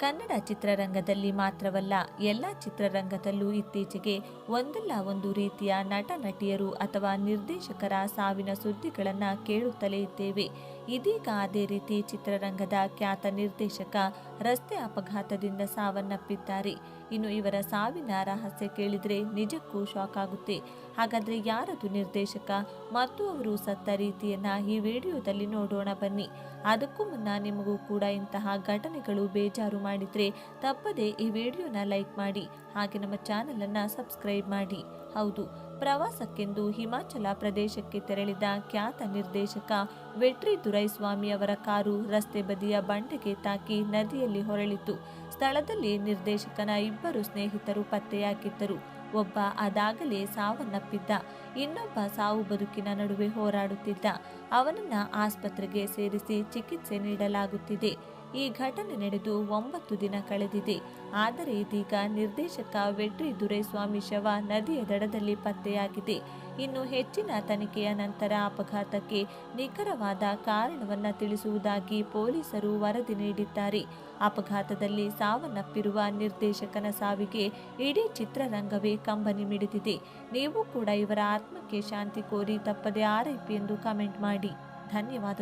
ಕನ್ನಡ ಚಿತ್ರರಂಗದಲ್ಲಿ ಮಾತ್ರವಲ್ಲ, ಎಲ್ಲ ಚಿತ್ರರಂಗದಲ್ಲೂ ಇತ್ತೀಚೆಗೆ ಒಂದಲ್ಲ ಒಂದು ರೀತಿಯ ನಟ ನಟಿಯರು ಅಥವಾ ನಿರ್ದೇಶಕರ ಸಾವಿನ ಸುದ್ದಿಗಳನ್ನು ಕೇಳುತ್ತಲೇ ಇದ್ದೇವೆ. ಇದೀಗ ಅದೇ ರೀತಿ ಚಿತ್ರರಂಗದ ಖ್ಯಾತ ನಿರ್ದೇಶಕ ರಸ್ತೆ ಅಪಘಾತದಿಂದ ಸಾವನ್ನಪ್ಪಿದ್ದಾರೆ. ಇನ್ನು ಇವರ ಸಾವಿನ ರಹಸ್ಯ ಕೇಳಿದರೆ ನಿಜಕ್ಕೂ ಶಾಕ್ ಆಗುತ್ತೆ. ಹಾಗಾದರೆ ಯಾರದು ನಿರ್ದೇಶಕ? ಮತ್ತು ಅವರು ಸತ್ತ ರೀತಿಯನ್ನು ಈ ವಿಡಿಯೋದಲ್ಲಿ ನೋಡೋಣ ಬನ್ನಿ. ಅದಕ್ಕೂ ಮುನ್ನ ನಿಮಗೂ ಕೂಡ ಇಂತಹ ಘಟನೆಗಳು ಬೇಜಾರು ಮಾಡಿದ್ರೆ ತಪ್ಪದೆ ಈ ವಿಡಿಯೋನ ಲೈಕ್ ಮಾಡಿ, ಹಾಗೆ ನಮ್ಮ ಚಾನೆಲ್ ಅನ್ನ ಸಬ್ಸ್ಕ್ರೈಬ್ ಮಾಡಿ. ಹೌದು, ಪ್ರವಾಸಕ್ಕೆಂದು ಹಿಮಾಚಲ ಪ್ರದೇಶಕ್ಕೆ ತೆರಳಿದ ಖ್ಯಾತ ನಿರ್ದೇಶಕ ವೆಟ್ರಿ ದುರೈಸ್ವಾಮಿ ಅವರ ಕಾರು ರಸ್ತೆ ಬದಿಯ ಬಂಡೆಗೆ ತಾಕಿ ನದಿಯಲ್ಲಿ ಹೊರಳಿತು. ಸ್ಥಳದಲ್ಲಿ ನಿರ್ದೇಶಕನ ಇಬ್ಬರು ಸ್ನೇಹಿತರು ಪತ್ತೆಯಾಗಿದ್ದರು. ಒಬ್ಬ ಅದಾಗಲೇ ಸಾವನ್ನಪ್ಪಿದ್ದ, ಇನ್ನೊಬ್ಬ ಸಾವು ಬದುಕಿನ ನಡುವೆ ಹೋರಾಡುತ್ತಿದ್ದ. ಅವನನ್ನ ಆಸ್ಪತ್ರೆಗೆ ಸೇರಿಸಿ ಚಿಕಿತ್ಸೆ ನೀಡಲಾಗುತ್ತಿದೆ. ಈ ಘಟನೆ ನಡೆದು ಒಂಬತ್ತು ದಿನ ಕಳೆದಿದೆ. ಆದರೆ ಇದೀಗ ನಿರ್ದೇಶಕ ವೆಟ್ರಿ ದುರೈಸ್ವಾಮಿ ಶವ ನದಿಯ ದಡದಲ್ಲಿ ಪತ್ತೆಯಾಗಿದೆ. ಇನ್ನು ಹೆಚ್ಚಿನ ತನಿಖೆಯ ನಂತರ ಅಪಘಾತಕ್ಕೆ ನಿಖರವಾದ ಕಾರಣವನ್ನು ತಿಳಿಸುವುದಾಗಿ ಪೊಲೀಸರು ವರದಿ ನೀಡಿದ್ದಾರೆ. ಅಪಘಾತದಲ್ಲಿ ಸಾವನ್ನಪ್ಪಿರುವ ನಿರ್ದೇಶಕನ ಸಾವಿಗೆ ಇಡೀ ಚಿತ್ರರಂಗವೇ ಕಂಬನಿ ಮಿಡಿದಿದೆ. ನೀವು ಕೂಡ ಇವರ ಆತ್ಮಕ್ಕೆ ಶಾಂತಿ ಕೋರಿ ತಪ್ಪದೆ ಆರೈಪಿ ಎಂದು ಕಮೆಂಟ್ ಮಾಡಿ. ಧನ್ಯವಾದ